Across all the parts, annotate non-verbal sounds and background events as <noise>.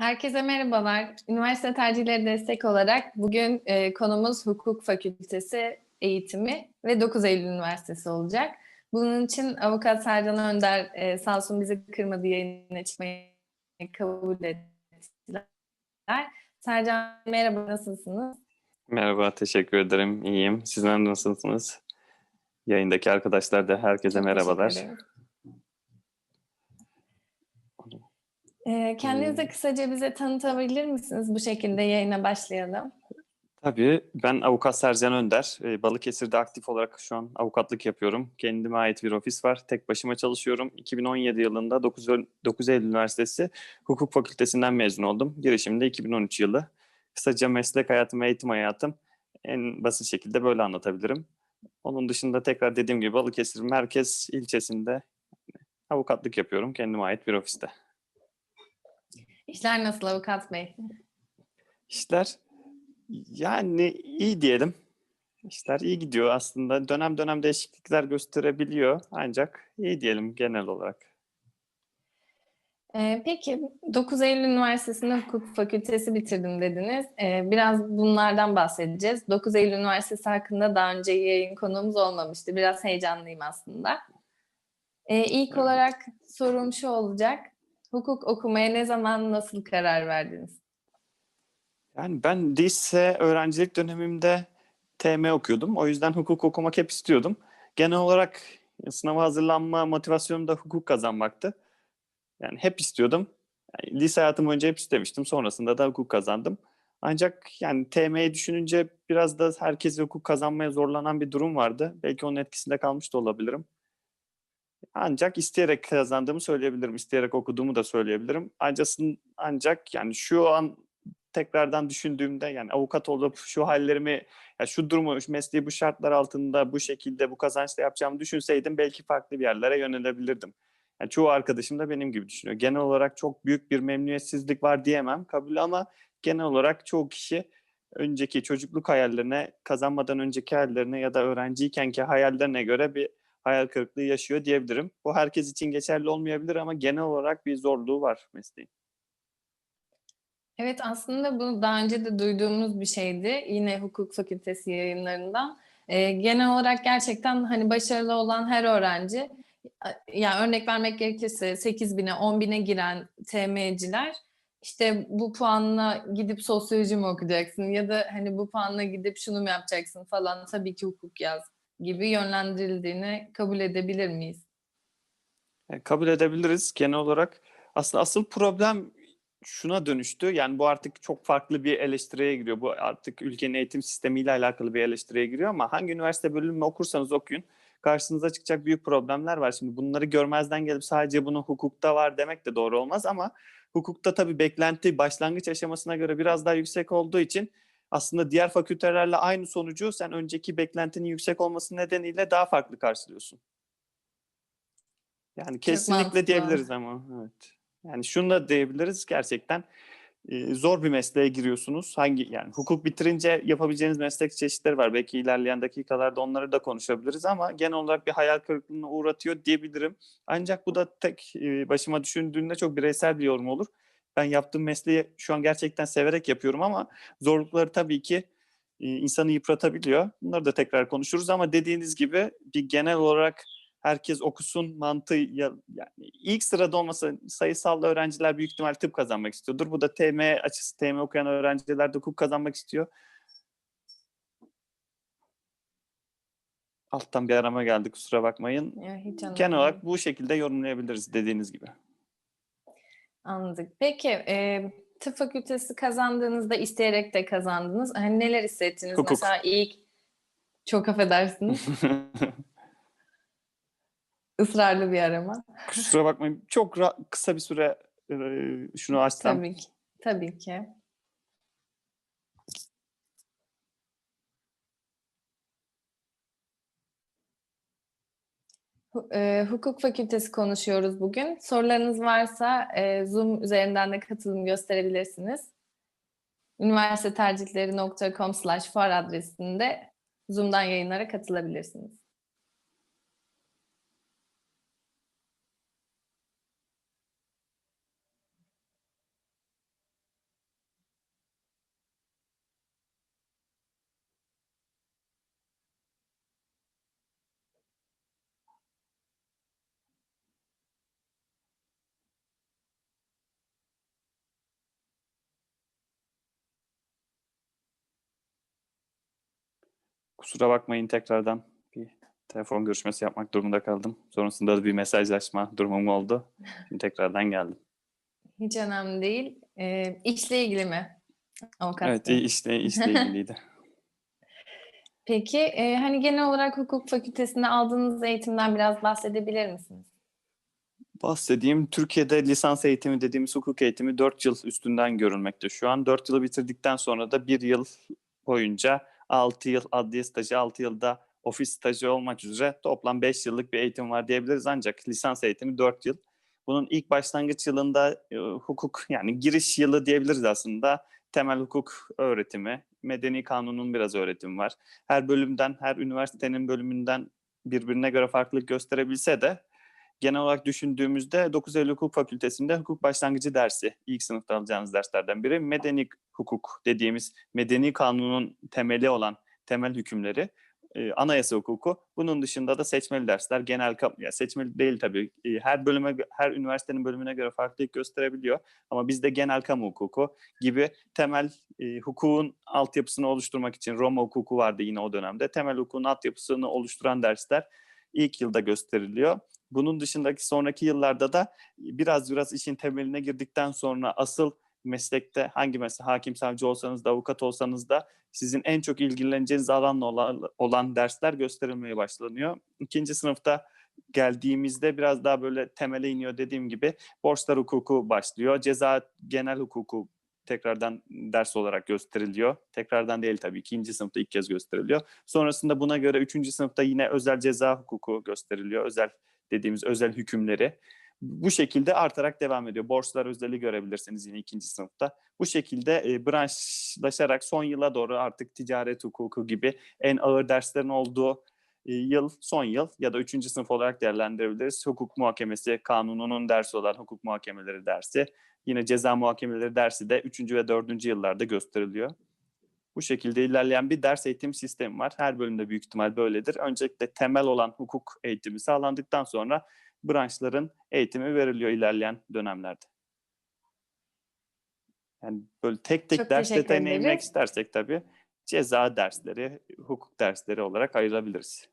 Herkese merhabalar. Üniversite tercihleri destek olarak bugün e, konumuz hukuk fakültesi eğitimi ve 9 Eylül Üniversitesi olacak. Bunun için avukat Sercan Önder e, sağ olsun bizi kırmadı yayına çıkmayı kabul ettiler. Sercan merhaba nasılsınız? Merhaba, teşekkür ederim. İyiyim. Sizler nasılsınız? Yayındaki arkadaşlar da herkese Çok merhabalar. teşekkür ederim. E, kendinizi de kısaca bize tanıtabilir misiniz? Bu şekilde yayına başlayalım. Tabii, ben avukat Sercan Önder. Ee, Balıkesir'de aktif olarak şu an avukatlık yapıyorum. Kendime ait bir ofis var. Tek başıma çalışıyorum. 2017 yılında 9, Eylül- 9 Eylül Üniversitesi Hukuk Fakültesinden mezun oldum. Girişimde 2013 yılı. Kısaca meslek hayatım eğitim hayatım en basit şekilde böyle anlatabilirim. Onun dışında tekrar dediğim gibi Balıkesir merkez ilçesinde avukatlık yapıyorum. Kendime ait bir ofiste. İşler nasıl avukat bey? İşler yani iyi diyelim. İşler iyi gidiyor aslında. Dönem dönem değişiklikler gösterebiliyor ancak iyi diyelim genel olarak. Ee, peki 9 Eylül Üniversitesi'nde hukuk fakültesi bitirdim dediniz. Ee, biraz bunlardan bahsedeceğiz. 9 Eylül Üniversitesi hakkında daha önce yayın konuğumuz olmamıştı. Biraz heyecanlıyım aslında. Ee, ilk olarak sorum şu olacak. Hukuk okumaya ne zaman nasıl karar verdiniz? Yani ben lise öğrencilik dönemimde TM okuyordum. O yüzden hukuk okumak hep istiyordum. Genel olarak sınava hazırlanma motivasyonum da hukuk kazanmaktı. Yani hep istiyordum. Yani lise hayatım boyunca hep istemiştim. Sonrasında da hukuk kazandım. Ancak yani TM'yi düşününce biraz da herkes hukuk kazanmaya zorlanan bir durum vardı. Belki onun etkisinde kalmış da olabilirim. Ancak isteyerek kazandığımı söyleyebilirim. İsteyerek okuduğumu da söyleyebilirim. Ancak, ancak yani şu an tekrardan düşündüğümde yani avukat olup şu hallerimi, ya şu durumu, şu mesleği bu şartlar altında bu şekilde bu kazançla yapacağımı düşünseydim belki farklı bir yerlere yönelebilirdim. Yani çoğu arkadaşım da benim gibi düşünüyor. Genel olarak çok büyük bir memnuniyetsizlik var diyemem kabul ama genel olarak çoğu kişi önceki çocukluk hayallerine, kazanmadan önceki hayallerine ya da öğrenciykenki hayallerine göre bir hayal kırıklığı yaşıyor diyebilirim. Bu herkes için geçerli olmayabilir ama genel olarak bir zorluğu var mesleğin. Evet aslında bunu daha önce de duyduğumuz bir şeydi. Yine hukuk fakültesi yayınlarından. Ee, genel olarak gerçekten hani başarılı olan her öğrenci yani örnek vermek gerekirse 8 bine 10 bine giren TM'ciler işte bu puanla gidip sosyoloji mi okuyacaksın ya da hani bu puanla gidip şunu mu yapacaksın falan tabii ki hukuk yaz gibi yönlendirildiğini kabul edebilir miyiz? E, kabul edebiliriz genel olarak. Aslında asıl problem şuna dönüştü. Yani bu artık çok farklı bir eleştiriye giriyor. Bu artık ülkenin eğitim sistemiyle alakalı bir eleştiriye giriyor ama hangi üniversite bölümü okursanız okuyun karşınıza çıkacak büyük problemler var. Şimdi bunları görmezden gelip sadece bunu hukukta var demek de doğru olmaz ama hukukta tabii beklenti başlangıç aşamasına göre biraz daha yüksek olduğu için aslında diğer fakültelerle aynı sonucu sen önceki beklentinin yüksek olması nedeniyle daha farklı karşılıyorsun. Yani kesinlikle diyebiliriz ama evet. Yani şunu da diyebiliriz gerçekten e, zor bir mesleğe giriyorsunuz. Hangi yani hukuk bitirince yapabileceğiniz meslek çeşitleri var. Belki ilerleyen dakikalarda onları da konuşabiliriz ama genel olarak bir hayal kırıklığına uğratıyor diyebilirim. Ancak bu da tek e, başıma düşündüğümde çok bireysel bir yorum olur. Ben yaptığım mesleği şu an gerçekten severek yapıyorum ama zorlukları tabii ki e, insanı yıpratabiliyor. Bunları da tekrar konuşuruz ama dediğiniz gibi bir genel olarak herkes okusun mantığı ya- yani ilk sırada olmasa sayısal öğrenciler büyük ihtimal tıp kazanmak istiyordur. Bu da TM açısı TM okuyan öğrenciler de hukuk kazanmak istiyor. Alttan bir arama geldi kusura bakmayın. Ya, Genel olarak bu şekilde yorumlayabiliriz dediğiniz gibi. Anladık. Peki e, tıp fakültesi kazandığınızda isteyerek de kazandınız. Hani neler hissettiniz? Hukuk. Mesela ilk çok affedersiniz <laughs> ısrarlı bir arama. kusura bakmayın çok kısa bir süre e, şunu açsam. Tabii ki. Tabii ki. E, hukuk fakültesi konuşuyoruz bugün. Sorularınız varsa e, Zoom üzerinden de katılım gösterebilirsiniz. Üniversitetercihleri.com slash fuar adresinde Zoom'dan yayınlara katılabilirsiniz. Kusura bakmayın tekrardan bir telefon görüşmesi yapmak durumunda kaldım. Sonrasında da bir mesajlaşma durumum oldu. Şimdi tekrardan geldim. Hiç önemli değil. Ee, işle ilgili mi? Avukat Evet, Bey? işle, işle <laughs> ilgiliydi. Peki e, hani genel olarak hukuk fakültesinde aldığınız eğitimden biraz bahsedebilir misiniz? Bahsedeyim. Türkiye'de lisans eğitimi dediğimiz hukuk eğitimi 4 yıl üstünden görülmekte. Şu an 4 yılı bitirdikten sonra da 1 yıl boyunca 6 yıl adliye stajı, 6 yılda ofis stajı olmak üzere toplam 5 yıllık bir eğitim var diyebiliriz. Ancak lisans eğitimi 4 yıl. Bunun ilk başlangıç yılında e, hukuk yani giriş yılı diyebiliriz aslında. Temel hukuk öğretimi, medeni kanunun biraz öğretimi var. Her bölümden, her üniversitenin bölümünden birbirine göre farklılık gösterebilse de genel olarak düşündüğümüzde 9 Eylül Hukuk Fakültesi'nde hukuk başlangıcı dersi ilk sınıfta alacağınız derslerden biri. Medeni hukuk dediğimiz medeni kanunun temeli olan temel hükümleri, e, anayasa hukuku. Bunun dışında da seçmeli dersler, genel ya seçmeli değil tabii. E, her bölüme her üniversitenin bölümüne göre farklılık gösterebiliyor. Ama bizde genel kamu hukuku gibi temel e, hukukun altyapısını oluşturmak için Roma hukuku vardı yine o dönemde. Temel hukukun altyapısını oluşturan dersler ilk yılda gösteriliyor. Bunun dışındaki sonraki yıllarda da biraz biraz işin temeline girdikten sonra asıl meslekte hangi meslek hakim savcı olsanız da avukat olsanız da sizin en çok ilgileneceğiniz alanla olan, olan dersler gösterilmeye başlanıyor. İkinci sınıfta geldiğimizde biraz daha böyle temele iniyor dediğim gibi borçlar hukuku başlıyor. Ceza genel hukuku tekrardan ders olarak gösteriliyor. Tekrardan değil tabii ikinci sınıfta ilk kez gösteriliyor. Sonrasında buna göre üçüncü sınıfta yine özel ceza hukuku gösteriliyor. Özel dediğimiz özel hükümleri. Bu şekilde artarak devam ediyor. Borçlar özeli görebilirsiniz yine ikinci sınıfta. Bu şekilde e, branşlaşarak son yıla doğru artık ticaret hukuku gibi en ağır derslerin olduğu e, yıl son yıl ya da üçüncü sınıf olarak değerlendirebiliriz. Hukuk muhakemesi kanununun dersi olan hukuk muhakemeleri dersi. Yine ceza muhakemeleri dersi de üçüncü ve dördüncü yıllarda gösteriliyor. Bu şekilde ilerleyen bir ders eğitim sistemi var. Her bölümde büyük ihtimal böyledir. Öncelikle temel olan hukuk eğitimi sağlandıktan sonra branşların eğitimi veriliyor ilerleyen dönemlerde. Yani böyle tek tek Çok ders detayına inmek istersek tabii ceza dersleri, hukuk dersleri olarak ayırabiliriz.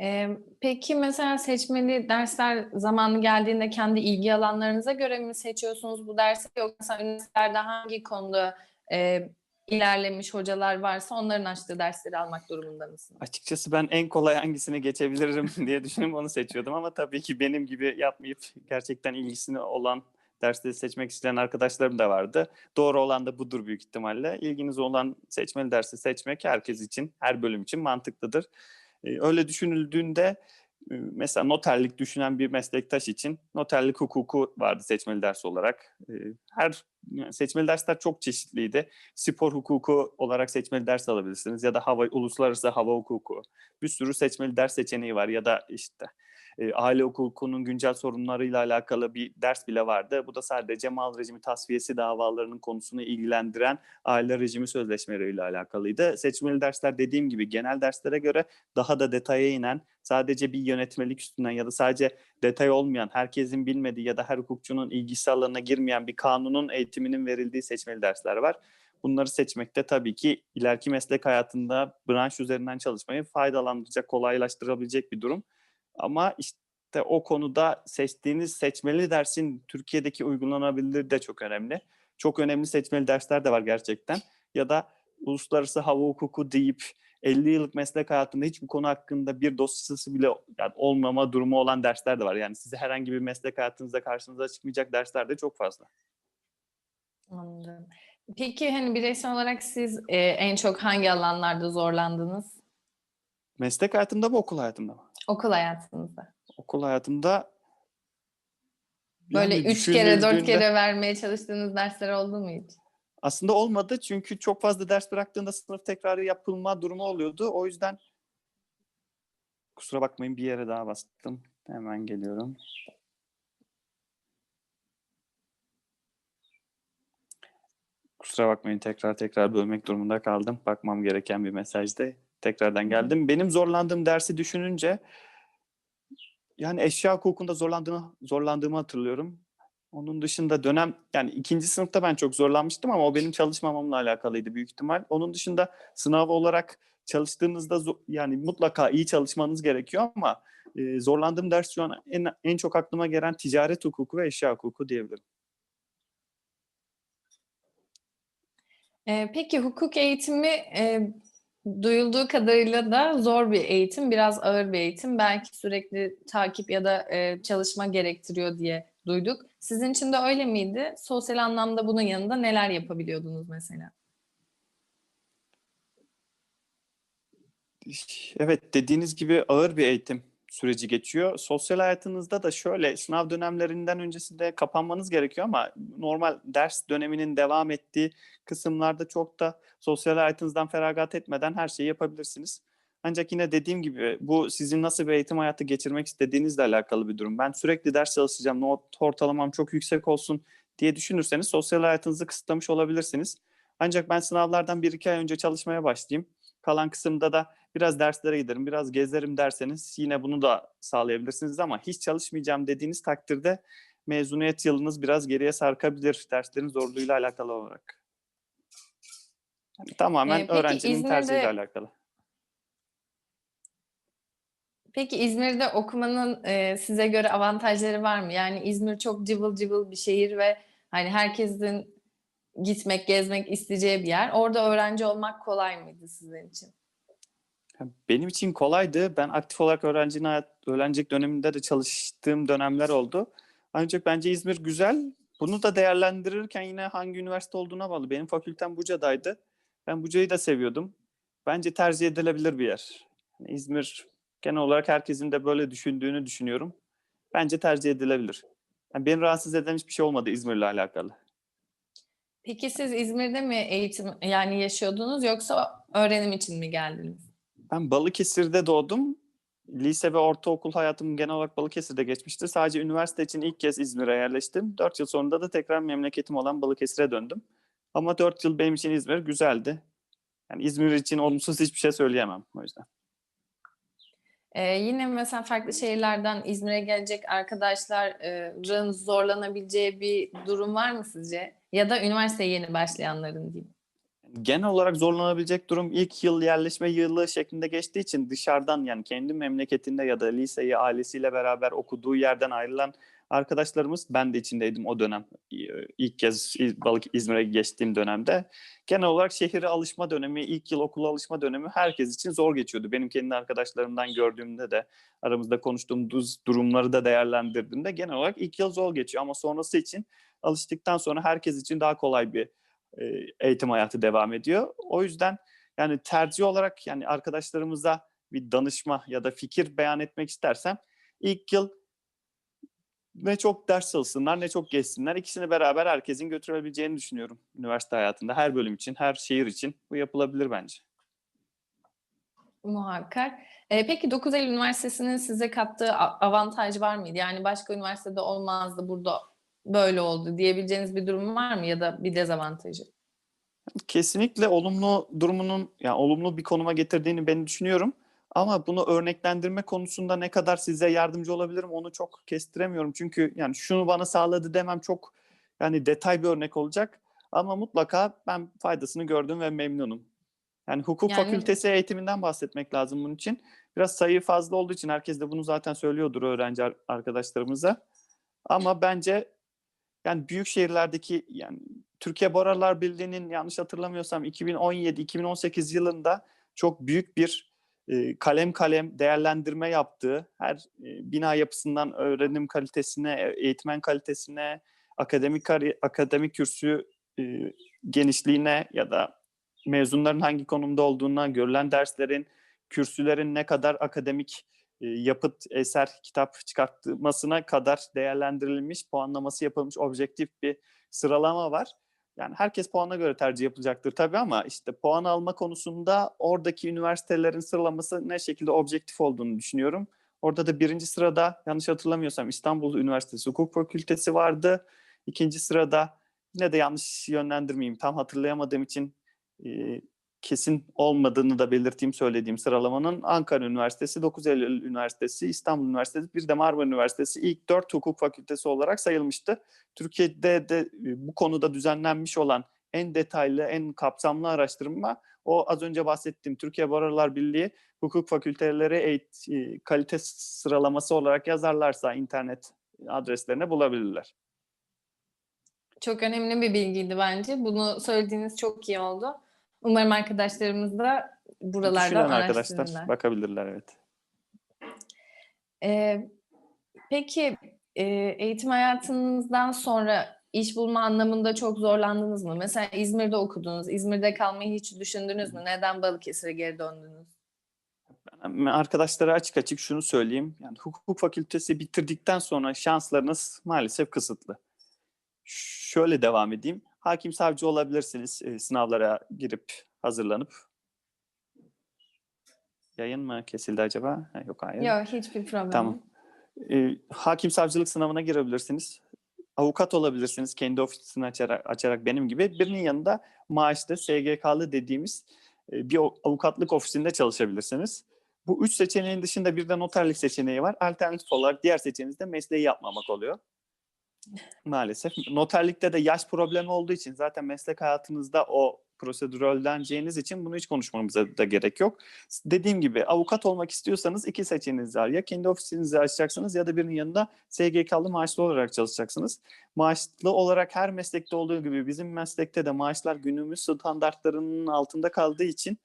Ee, peki mesela seçmeli dersler zamanı geldiğinde kendi ilgi alanlarınıza göre mi seçiyorsunuz bu dersi yoksa üniversitelerde hangi konuda e, ilerlemiş hocalar varsa onların açtığı dersleri almak durumunda mısınız? Açıkçası ben en kolay hangisini geçebilirim <laughs> diye düşünüp onu seçiyordum ama tabii ki benim gibi yapmayıp gerçekten ilgisini olan dersleri seçmek isteyen arkadaşlarım da vardı. Doğru olan da budur büyük ihtimalle. İlginiz olan seçmeli dersi seçmek herkes için, her bölüm için mantıklıdır. Öyle düşünüldüğünde mesela noterlik düşünen bir meslektaş için noterlik hukuku vardı seçmeli ders olarak. Her seçmeli dersler çok çeşitliydi. Spor hukuku olarak seçmeli ders alabilirsiniz ya da hava uluslararası hava hukuku. Bir sürü seçmeli ders seçeneği var ya da işte e, aile hukukunun güncel sorunlarıyla alakalı bir ders bile vardı. Bu da sadece mal rejimi tasfiyesi davalarının konusunu ilgilendiren aile rejimi sözleşmeleriyle alakalıydı. Seçmeli dersler dediğim gibi genel derslere göre daha da detaya inen, sadece bir yönetmelik üstünden ya da sadece detay olmayan, herkesin bilmediği ya da her hukukçunun ilgisi alanına girmeyen bir kanunun eğitiminin verildiği seçmeli dersler var. Bunları seçmekte tabii ki ileriki meslek hayatında branş üzerinden çalışmayı faydalandıracak, kolaylaştırabilecek bir durum. Ama işte o konuda seçtiğiniz seçmeli dersin Türkiye'deki uygulanabilirliği de çok önemli. Çok önemli seçmeli dersler de var gerçekten. Ya da uluslararası hava hukuku deyip 50 yıllık meslek hayatında hiç bu konu hakkında bir dosyası bile yani olmama durumu olan dersler de var. Yani size herhangi bir meslek hayatınızda karşınıza çıkmayacak dersler de çok fazla. Anladım. Peki hani bireysel olarak siz e, en çok hangi alanlarda zorlandınız Meslek hayatımda mı okul hayatımda mı? okul hayatınızda? Okul hayatımda Böyle yani üç kere, dört kere vermeye çalıştığınız dersler oldu mu hiç? Aslında olmadı çünkü çok fazla ders bıraktığında sınıf tekrarı yapılma durumu oluyordu. O yüzden kusura bakmayın bir yere daha bastım. Hemen geliyorum. Kusura bakmayın tekrar tekrar bölmek durumunda kaldım. Bakmam gereken bir mesajdı. Tekrardan geldim. Benim zorlandığım dersi düşününce yani eşya hukukunda zorlandığımı, zorlandığımı hatırlıyorum. Onun dışında dönem yani ikinci sınıfta ben çok zorlanmıştım ama o benim çalışmamamla alakalıydı büyük ihtimal. Onun dışında sınav olarak çalıştığınızda zo- yani mutlaka iyi çalışmanız gerekiyor ama e, zorlandığım ders şu an en, en çok aklıma gelen ticaret hukuku ve eşya hukuku diyebilirim. Ee, peki hukuk eğitimi e, duyulduğu kadarıyla da zor bir eğitim, biraz ağır bir eğitim. Belki sürekli takip ya da e, çalışma gerektiriyor diye duyduk. Sizin için de öyle miydi? Sosyal anlamda bunun yanında neler yapabiliyordunuz mesela? Evet dediğiniz gibi ağır bir eğitim süreci geçiyor. Sosyal hayatınızda da şöyle sınav dönemlerinden öncesinde kapanmanız gerekiyor ama normal ders döneminin devam ettiği kısımlarda çok da sosyal hayatınızdan feragat etmeden her şeyi yapabilirsiniz. Ancak yine dediğim gibi bu sizin nasıl bir eğitim hayatı geçirmek istediğinizle alakalı bir durum. Ben sürekli ders çalışacağım, not ortalamam çok yüksek olsun diye düşünürseniz sosyal hayatınızı kısıtlamış olabilirsiniz. Ancak ben sınavlardan bir iki ay önce çalışmaya başlayayım. Kalan kısımda da biraz derslere giderim, biraz gezerim derseniz yine bunu da sağlayabilirsiniz ama hiç çalışmayacağım dediğiniz takdirde mezuniyet yılınız biraz geriye sarkabilir derslerin zorluğuyla alakalı olarak. Yani tamamen Ee, peki öğrencinin İzmir'de- tercihiyle alakalı. Peki İzmir'de okumanın e, size göre avantajları var mı? Yani İzmir çok cıvıl cıvıl bir şehir ve hani herkesin gitmek, gezmek isteyeceği bir yer. Orada öğrenci olmak kolay mıydı sizin için? Benim için kolaydı. Ben aktif olarak öğrencinin hayat, öğrencilik döneminde de çalıştığım dönemler oldu. Ancak bence İzmir güzel. Bunu da değerlendirirken yine hangi üniversite olduğuna bağlı. Benim fakültem Buca'daydı. Ben Buca'yı da seviyordum. Bence tercih edilebilir bir yer. İzmir genel olarak herkesin de böyle düşündüğünü düşünüyorum. Bence tercih edilebilir. Yani beni rahatsız eden hiçbir şey olmadı İzmir'le alakalı. Peki siz İzmir'de mi eğitim yani yaşıyordunuz yoksa öğrenim için mi geldiniz? Ben Balıkesir'de doğdum. Lise ve ortaokul hayatım genel olarak Balıkesir'de geçmişti. Sadece üniversite için ilk kez İzmir'e yerleştim. Dört yıl sonunda da tekrar memleketim olan Balıkesir'e döndüm. Ama dört yıl benim için İzmir güzeldi. Yani İzmir için olumsuz hiçbir şey söyleyemem o yüzden. Ee, yine mesela farklı şehirlerden İzmir'e gelecek arkadaşların zorlanabileceği bir durum var mı sizce? Ya da üniversiteye yeni başlayanların diyeyim. Genel olarak zorlanabilecek durum ilk yıl yerleşme yılı şeklinde geçtiği için dışarıdan yani kendi memleketinde ya da liseyi ailesiyle beraber okuduğu yerden ayrılan arkadaşlarımız ben de içindeydim o dönem. İlk kez Balık İzmir'e geçtiğim dönemde. Genel olarak şehire alışma dönemi, ilk yıl okula alışma dönemi herkes için zor geçiyordu. Benim kendi arkadaşlarımdan gördüğümde de aramızda konuştuğumuz durumları da değerlendirdiğimde genel olarak ilk yıl zor geçiyor ama sonrası için alıştıktan sonra herkes için daha kolay bir e, eğitim hayatı devam ediyor. O yüzden yani tercih olarak yani arkadaşlarımıza bir danışma ya da fikir beyan etmek istersem ilk yıl ne çok ders çalışsınlar ne çok geçsinler. İkisini beraber herkesin götürebileceğini düşünüyorum üniversite hayatında. Her bölüm için, her şehir için bu yapılabilir bence. Muhakkak. Ee, peki 9 Eylül Üniversitesi'nin size kattığı avantaj var mıydı? Yani başka üniversitede olmazdı, burada böyle oldu diyebileceğiniz bir durum var mı ya da bir dezavantajı? Kesinlikle olumlu durumunun yani olumlu bir konuma getirdiğini ben düşünüyorum. Ama bunu örneklendirme konusunda ne kadar size yardımcı olabilirim onu çok kestiremiyorum. Çünkü yani şunu bana sağladı demem çok yani detay bir örnek olacak. Ama mutlaka ben faydasını gördüm ve memnunum. Yani hukuk Yani- fakültesi eğitiminden bahsetmek lazım bunun için. Biraz sayı fazla olduğu için herkes de bunu zaten söylüyordur öğrenci ar- arkadaşlarımıza. Ama bence yani büyük şehirlerdeki yani Türkiye Boralar Birliği'nin yanlış hatırlamıyorsam 2017-2018 yılında çok büyük bir kalem kalem değerlendirme yaptığı her e, bina yapısından öğrenim kalitesine, e, eğitmen kalitesine, akademik akademik kürsü e, genişliğine ya da mezunların hangi konumda olduğuna, görülen derslerin, kürsülerin ne kadar akademik e, yapıt, eser, kitap çıkartmasına kadar değerlendirilmiş, puanlaması yapılmış objektif bir sıralama var. Yani herkes puana göre tercih yapacaktır tabii ama işte puan alma konusunda oradaki üniversitelerin sıralaması ne şekilde objektif olduğunu düşünüyorum. Orada da birinci sırada yanlış hatırlamıyorsam İstanbul Üniversitesi Hukuk Fakültesi vardı. İkinci sırada yine de yanlış yönlendirmeyeyim tam hatırlayamadığım için kesin olmadığını da belirteyim söylediğim sıralamanın Ankara Üniversitesi, 9 Eylül Üniversitesi, İstanbul Üniversitesi, bir de Marmara Üniversitesi ilk dört hukuk fakültesi olarak sayılmıştı. Türkiye'de de e, bu konuda düzenlenmiş olan en detaylı, en kapsamlı araştırma o az önce bahsettiğim Türkiye Barolar Birliği hukuk fakülteleri eğit- e, kalite sıralaması olarak yazarlarsa internet adreslerine bulabilirler. Çok önemli bir bilgiydi bence. Bunu söylediğiniz çok iyi oldu. Umarım arkadaşlarımız da buralardan arkadaşlar bakabilirler evet. Ee, peki e, eğitim hayatınızdan sonra iş bulma anlamında çok zorlandınız mı? Mesela İzmir'de okudunuz. İzmir'de kalmayı hiç düşündünüz mü? Neden Balıkesir'e geri döndünüz? Arkadaşlara açık açık şunu söyleyeyim. Yani hukuk fakültesi bitirdikten sonra şanslarınız maalesef kısıtlı. Şöyle devam edeyim. Hakim savcı olabilirsiniz e, sınavlara girip hazırlanıp. Yayın mı kesildi acaba? Ha, yok hayır. Yok hiçbir problem. Tamam. E, hakim savcılık sınavına girebilirsiniz. Avukat olabilirsiniz kendi ofisini açarak, açarak benim gibi. Birinin yanında maaşlı, SGK'lı dediğimiz e, bir avukatlık ofisinde çalışabilirsiniz. Bu üç seçeneğin dışında bir de noterlik seçeneği var. Alternatif olarak diğer seçeneğiniz de mesleği yapmamak oluyor. Maalesef. Noterlikte de yaş problemi olduğu için zaten meslek hayatınızda o prosedürü öğreneceğiniz için bunu hiç konuşmamıza da gerek yok. Dediğim gibi avukat olmak istiyorsanız iki seçeneğiniz var. Ya kendi ofisinizi açacaksınız ya da birinin yanında SGK'lı maaşlı olarak çalışacaksınız. Maaşlı olarak her meslekte olduğu gibi bizim meslekte de maaşlar günümüz standartlarının altında kaldığı için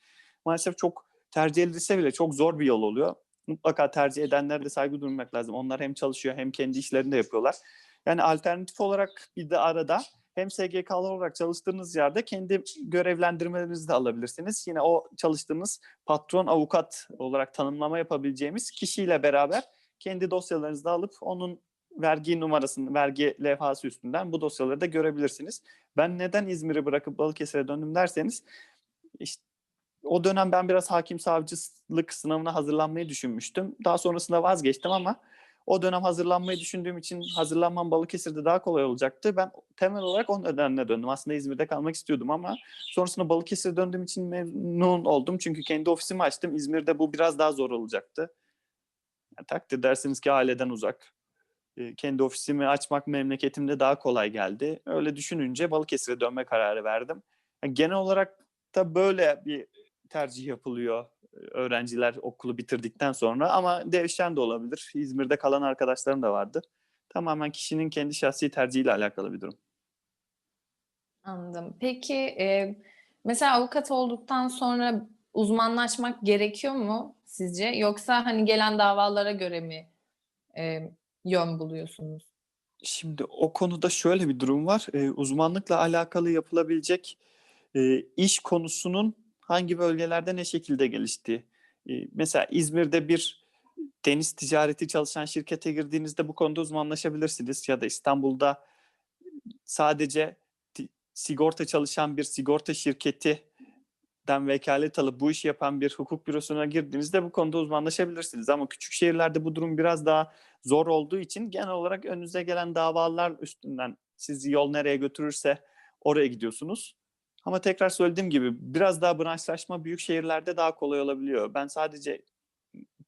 maalesef çok tercih edilse bile çok zor bir yol oluyor. Mutlaka tercih edenlere de saygı duymak lazım. Onlar hem çalışıyor hem kendi işlerini de yapıyorlar. Yani alternatif olarak bir de arada hem SGK'lı olarak çalıştığınız yerde kendi görevlendirmelerinizi de alabilirsiniz. Yine o çalıştığınız patron avukat olarak tanımlama yapabileceğimiz kişiyle beraber kendi dosyalarınızı da alıp onun vergi numarasını, vergi levhası üstünden bu dosyaları da görebilirsiniz. Ben neden İzmir'i bırakıp Balıkesir'e döndüm derseniz işte o dönem ben biraz hakim savcılık sınavına hazırlanmayı düşünmüştüm. Daha sonrasında vazgeçtim ama o dönem hazırlanmayı düşündüğüm için hazırlanmam Balıkesir'de daha kolay olacaktı. Ben temel olarak o nedenle döndüm. Aslında İzmir'de kalmak istiyordum ama sonrasında Balıkesir'e döndüğüm için memnun oldum. Çünkü kendi ofisimi açtım. İzmir'de bu biraz daha zor olacaktı. Yani takdir dersiniz ki aileden uzak. Ee, Kendi ofisimi açmak memleketimde daha kolay geldi. Öyle düşününce Balıkesir'e dönme kararı verdim. Yani genel olarak da böyle bir tercih yapılıyor e, öğrenciler okulu bitirdikten sonra ama değişen de olabilir. İzmir'de kalan arkadaşlarım da vardı. Tamamen kişinin kendi şahsi tercihiyle alakalı bir durum. Anladım. Peki e, mesela avukat olduktan sonra uzmanlaşmak gerekiyor mu sizce? Yoksa hani gelen davalara göre mi e, yön buluyorsunuz? Şimdi o konuda şöyle bir durum var. Ee, uzmanlıkla alakalı yapılabilecek e, iş konusunun hangi bölgelerde ne şekilde geliştiği. Mesela İzmir'de bir deniz ticareti çalışan şirkete girdiğinizde bu konuda uzmanlaşabilirsiniz. Ya da İstanbul'da sadece sigorta çalışan bir sigorta şirketinden vekalet alıp bu işi yapan bir hukuk bürosuna girdiğinizde bu konuda uzmanlaşabilirsiniz. Ama küçük şehirlerde bu durum biraz daha zor olduğu için genel olarak önünüze gelen davalar üstünden sizi yol nereye götürürse oraya gidiyorsunuz. Ama tekrar söylediğim gibi biraz daha branşlaşma büyük şehirlerde daha kolay olabiliyor. Ben sadece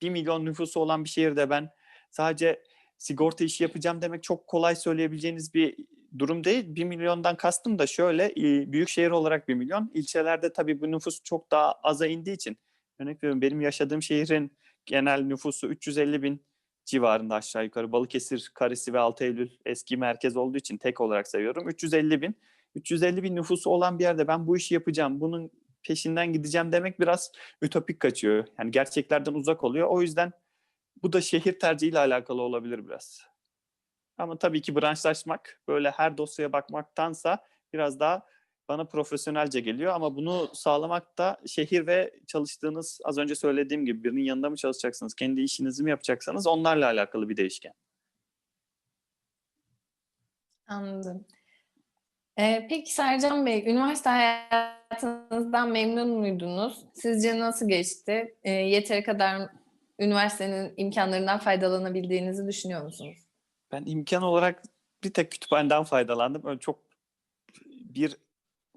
1 milyon nüfusu olan bir şehirde ben sadece sigorta işi yapacağım demek çok kolay söyleyebileceğiniz bir durum değil. 1 milyondan kastım da şöyle e, büyük şehir olarak 1 milyon. İlçelerde tabii bu nüfus çok daha aza indiği için örnek veriyorum benim yaşadığım şehrin genel nüfusu 350 bin civarında aşağı yukarı. Balıkesir, Karesi ve 6 Eylül eski merkez olduğu için tek olarak sayıyorum. 350 bin. 350 bin nüfusu olan bir yerde ben bu işi yapacağım, bunun peşinden gideceğim demek biraz ütopik kaçıyor. Yani gerçeklerden uzak oluyor. O yüzden bu da şehir tercihiyle alakalı olabilir biraz. Ama tabii ki branşlaşmak, böyle her dosyaya bakmaktansa biraz daha bana profesyonelce geliyor. Ama bunu sağlamak da şehir ve çalıştığınız, az önce söylediğim gibi birinin yanında mı çalışacaksınız, kendi işinizi mi yapacaksanız onlarla alakalı bir değişken. Anladım. Ee, peki Sercan Bey, üniversite hayatınızdan memnun muydunuz? Sizce nasıl geçti? Ee, yeteri kadar üniversitenin imkanlarından faydalanabildiğinizi düşünüyor musunuz? Ben imkan olarak bir tek kütüphaneden faydalandım. Öyle çok bir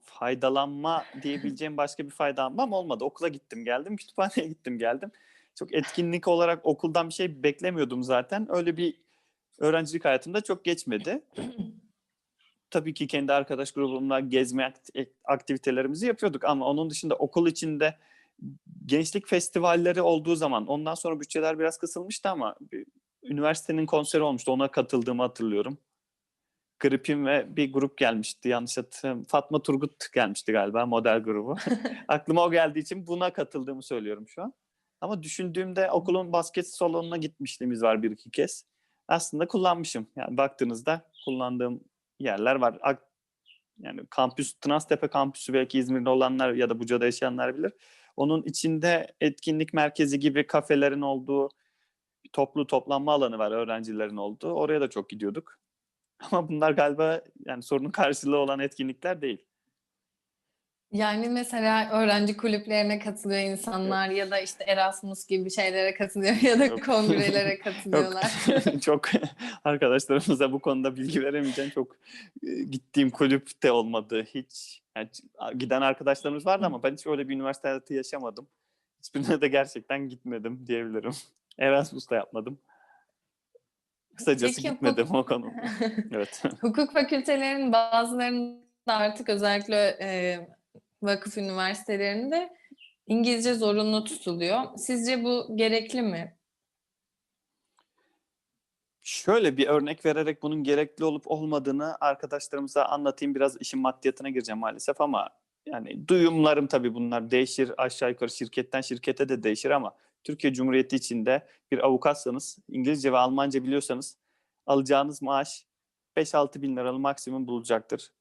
faydalanma diyebileceğim başka bir faydalanmam olmadı. Okula gittim geldim, kütüphaneye gittim geldim. Çok etkinlik olarak okuldan bir şey beklemiyordum zaten. Öyle bir öğrencilik hayatımda çok geçmedi. <laughs> Tabii ki kendi arkadaş grubumla gezme akt- aktivitelerimizi yapıyorduk ama onun dışında okul içinde gençlik festivalleri olduğu zaman ondan sonra bütçeler biraz kısılmıştı ama bir, üniversitenin konseri olmuştu. Ona katıldığımı hatırlıyorum. Gripin ve bir grup gelmişti yanlış hatırlamıyorum. Fatma Turgut gelmişti galiba model grubu. <laughs> Aklıma o geldiği için buna katıldığımı söylüyorum şu an. Ama düşündüğümde okulun basket salonuna gitmişliğimiz var bir iki kez. Aslında kullanmışım. Yani baktığınızda kullandığım yerler var. Ak- Yani kampüs, Transtepe kampüsü belki İzmir'de olanlar ya da Buca'da yaşayanlar bilir. Onun içinde etkinlik merkezi gibi kafelerin olduğu toplu toplanma alanı var öğrencilerin olduğu. Oraya da çok gidiyorduk. <laughs> Ama bunlar galiba yani sorunun karşılığı olan etkinlikler değil. Yani mesela öğrenci kulüplerine katılıyor insanlar ya da işte Erasmus gibi şeylere katılıyor <laughs> ya da Yok. kongrelere <laughs> katılıyorlar. <laughs> çok arkadaşlarımıza bu konuda bilgi veremeyeceğim. Çok e, gittiğim kulüp de olmadı hiç. Yani giden arkadaşlarımız vardı ama ben hiç öyle bir üniversite hayatı yaşamadım. Hiçbirine de gerçekten gitmedim diyebilirim. Erasmus da yapmadım. Kısacası Peki, gitmedim o konu. Evet. Hukuk fakültelerinin bazılarında artık özellikle e, vakıf üniversitelerinde İngilizce zorunlu tutuluyor. Sizce bu gerekli mi? Şöyle bir örnek vererek bunun gerekli olup olmadığını arkadaşlarımıza anlatayım. Biraz işin maddiyatına gireceğim maalesef ama yani duyumlarım tabii bunlar değişir. Aşağı yukarı şirketten şirkete de değişir ama Türkiye Cumhuriyeti içinde bir avukatsanız, İngilizce ve Almanca biliyorsanız alacağınız maaş 5-6 bin liralı maksimum bulacaktır.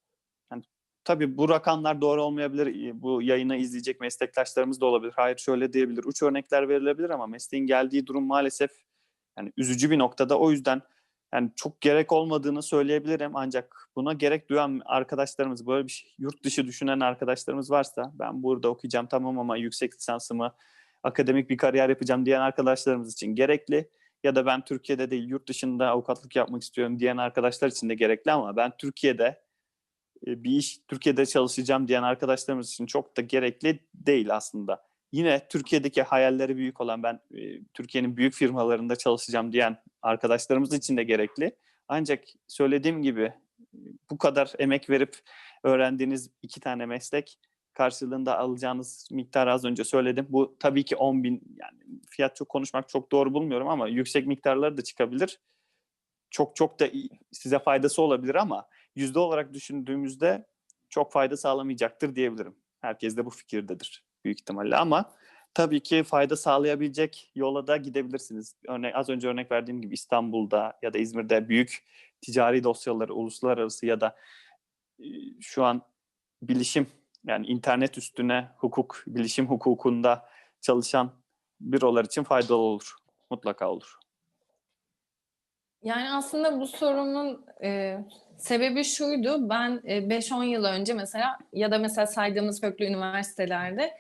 Tabii bu rakamlar doğru olmayabilir. Bu yayını izleyecek meslektaşlarımız da olabilir. Hayır şöyle diyebilir. Uç örnekler verilebilir ama mesleğin geldiği durum maalesef yani üzücü bir noktada. O yüzden yani çok gerek olmadığını söyleyebilirim ancak buna gerek duyan arkadaşlarımız böyle bir şey, yurt dışı düşünen arkadaşlarımız varsa ben burada okuyacağım tamam ama yüksek lisansımı akademik bir kariyer yapacağım diyen arkadaşlarımız için gerekli ya da ben Türkiye'de değil yurt dışında avukatlık yapmak istiyorum diyen arkadaşlar için de gerekli ama ben Türkiye'de bir iş Türkiye'de çalışacağım diyen arkadaşlarımız için çok da gerekli değil aslında. Yine Türkiye'deki hayalleri büyük olan ben e, Türkiye'nin büyük firmalarında çalışacağım diyen arkadaşlarımız için de gerekli. Ancak söylediğim gibi e, bu kadar emek verip öğrendiğiniz iki tane meslek karşılığında alacağınız miktarı az önce söyledim. Bu tabii ki 10 bin yani fiyat çok konuşmak çok doğru bulmuyorum ama yüksek miktarları da çıkabilir. Çok çok da size faydası olabilir ama yüzde olarak düşündüğümüzde çok fayda sağlamayacaktır diyebilirim. Herkes de bu fikirdedir büyük ihtimalle ama tabii ki fayda sağlayabilecek yola da gidebilirsiniz. Örnek, az önce örnek verdiğim gibi İstanbul'da ya da İzmir'de büyük ticari dosyaları uluslararası ya da e, şu an bilişim yani internet üstüne hukuk, bilişim hukukunda çalışan bürolar için faydalı olur. Mutlaka olur. Yani aslında bu sorumun e, sebebi şuydu. Ben e, 5-10 yıl önce mesela ya da mesela saydığımız köklü üniversitelerde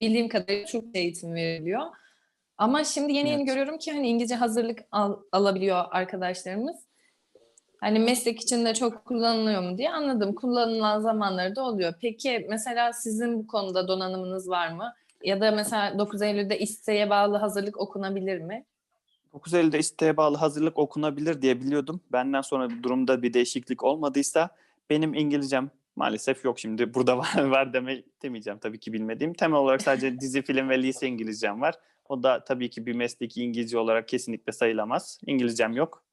bildiğim kadarıyla Türkçe eğitim veriliyor. Ama şimdi yeni yeni Evet. görüyorum ki hani İngilizce hazırlık al- alabiliyor arkadaşlarımız. Hani meslek için de çok kullanılıyor mu diye anladım. Kullanılan zamanları da oluyor. Peki mesela sizin bu konuda donanımınız var mı? Ya da mesela 9 Eylül'de isteğe bağlı hazırlık okunabilir mi? 9 Eylül'de isteğe bağlı hazırlık okunabilir diye biliyordum. Benden sonra durumda bir değişiklik olmadıysa benim İngilizcem maalesef yok şimdi. Burada <laughs> var, var deme, demeyeceğim tabii ki bilmediğim. Temel olarak sadece <laughs> dizi, film ve lise İngilizcem var. O da tabii ki bir mesleki İngilizce olarak kesinlikle sayılamaz. İngilizcem yok.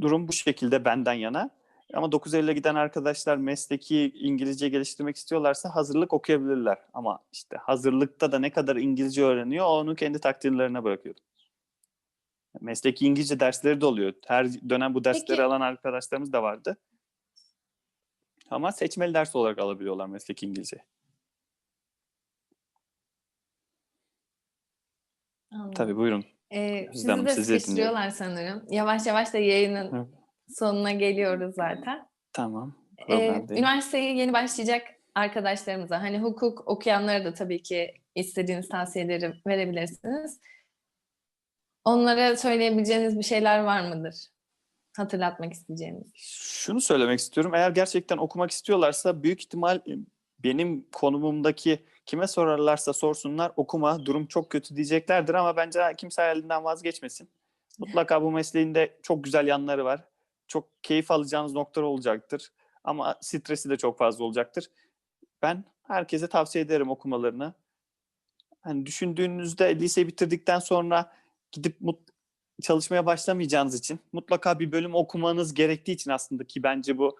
Durum bu şekilde benden yana. Ama 9 Eylül'e giden arkadaşlar mesleki İngilizce geliştirmek istiyorlarsa hazırlık okuyabilirler. Ama işte hazırlıkta da ne kadar İngilizce öğreniyor onu kendi takdirlerine bırakıyorum. Mesleki İngilizce dersleri de oluyor. Her dönem bu dersleri Peki. alan arkadaşlarımız da vardı. Ama seçmeli ders olarak alabiliyorlar mesleki İngilizce. Anladım. Tabii buyurun. Ee, Özlem sizi de sıkıştırıyorlar sanırım. Yavaş yavaş da yayının Evet. Sonuna geliyoruz zaten. Tamam. Ee, üniversiteye yeni başlayacak arkadaşlarımıza, hani hukuk okuyanlara da tabii ki istediğiniz tavsiyeleri verebilirsiniz. Onlara söyleyebileceğiniz bir şeyler var mıdır? hatırlatmak isteyeceğiniz? Şunu söylemek istiyorum. Eğer gerçekten okumak istiyorlarsa büyük ihtimal e, benim konumumdaki kime sorarlarsa sorsunlar okuma durum çok kötü diyeceklerdir ama bence kimse hayalinden vazgeçmesin. Mutlaka bu mesleğinde çok güzel yanları var. Çok keyif alacağınız noktalar olacaktır. Ama stresi de çok fazla olacaktır. Ben herkese tavsiye ederim okumalarını. Hani düşündüğünüzde liseyi bitirdikten sonra gidip mut- çalışmaya başlamayacağınız için mutlaka bir bölüm okumanız gerektiği için aslında ki bence bu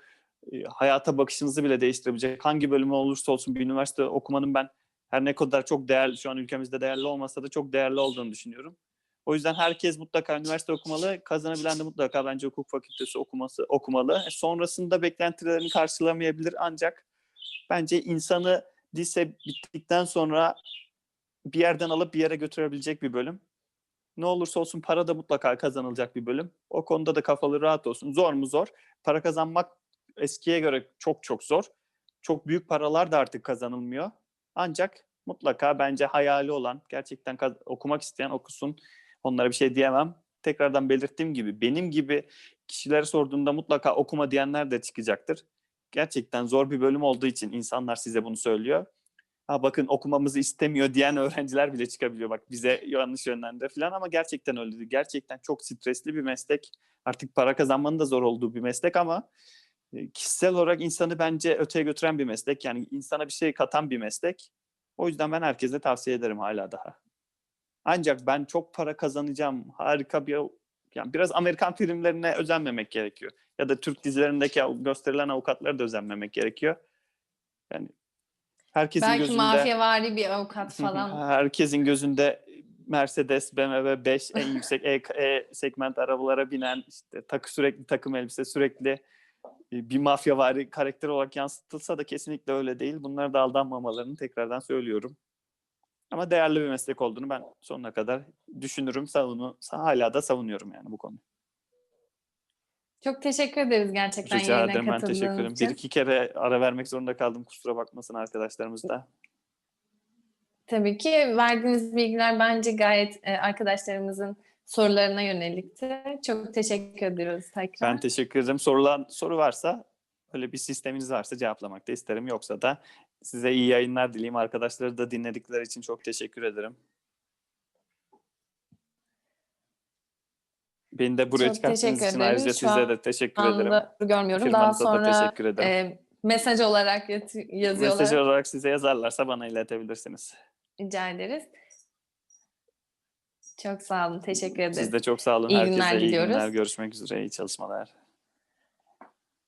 e, hayata bakışınızı bile değiştirebilecek. Hangi bölümü olursa olsun bir üniversite okumanın ben her ne kadar çok değerli şu an ülkemizde değerli olmasa da çok değerli olduğunu düşünüyorum. O yüzden herkes mutlaka üniversite okumalı. Kazanabilen de mutlaka bence hukuk fakültesi okuması okumalı. E, sonrasında beklentilerini karşılamayabilir ancak bence insanı lise bittikten sonra bir yerden alıp bir yere götürebilecek bir bölüm. Ne olursa olsun para da mutlaka kazanılacak bir bölüm. O konuda da kafaları rahat olsun. Zor mu zor? Para kazanmak eskiye göre çok çok zor. Çok büyük paralar da artık kazanılmıyor. Ancak mutlaka bence hayali olan, gerçekten okumak isteyen okusun. Onlara bir şey diyemem. Tekrardan belirttiğim gibi benim gibi kişilere sorduğunda mutlaka okuma diyenler de çıkacaktır. Gerçekten zor bir bölüm olduğu için insanlar size bunu söylüyor. Ha bakın okumamızı istemiyor <laughs> diyen öğrenciler bile çıkabiliyor. Bak bize yanlış yönlendir falan ama gerçekten öyle. Gerçekten çok stresli bir meslek. Artık para kazanmanın da zor olduğu bir meslek ama e, kişisel olarak insanı bence öteye götüren bir meslek. Yani insana bir şey katan bir meslek. O yüzden ben herkese tavsiye ederim hala daha. Ancak ben çok para kazanacağım, harika bir yani biraz Amerikan filmlerine özenmemek gerekiyor. Ya da Türk dizilerindeki gösterilen avukatlara da özenmemek gerekiyor. Yani herkesin Belki gözünde mafyavari bir avukat falan. herkesin gözünde Mercedes, BMW 5 en yüksek E, E segment arabalara binen işte takı sürekli takım elbise sürekli bir mafyavari karakter olarak yansıtılsa da kesinlikle öyle değil. Bunlara da aldanmamalarını tekrardan söylüyorum. Ama değerli bir meslek olduğunu ben sonuna kadar düşünürüm, savunu, hala da savunuyorum yani bu konuyu. Çok teşekkür ederiz gerçekten Rica yayına ederim ben teşekkür ederim. için. Bir iki kere ara vermek zorunda kaldım. Kusura bakmasın arkadaşlarımız da. Tabii ki verdiğiniz bilgiler bence gayet e, arkadaşlarımızın sorularına yönelikti. Çok teşekkür ediyoruz tekrar. Ben teşekkür ederim. Sorulan soru varsa öyle bir sisteminiz varsa cevaplamak da isterim. Yoksa da size iyi yayınlar dileyim. Arkadaşları da dinledikleri için çok teşekkür ederim. Beni de buraya Çok çıkarttığınız için ederim. ayrıca Şu size de teşekkür ederim. görmüyorum. Daha Firmanıza da sonra teşekkür ederim. e, mesaj olarak yazıyorlar. Mesaj olarak size yazarlarsa bana iletebilirsiniz. Rica ederiz. Çok sağ olun. Teşekkür ederiz. Siz de çok sağ olun. İyi Herkese günler iyi diliyoruz. günler. Görüşmek üzere. İyi çalışmalar.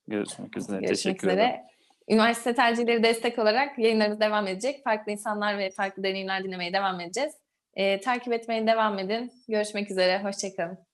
Görüşmek üzere. Görüşmek teşekkür ederim. Üniversite tercihleri destek olarak yayınlarımız devam edecek. Farklı insanlar ve farklı deneyimler dinlemeye devam edeceğiz. E, takip etmeye devam edin. Görüşmek üzere. Hoşçakalın.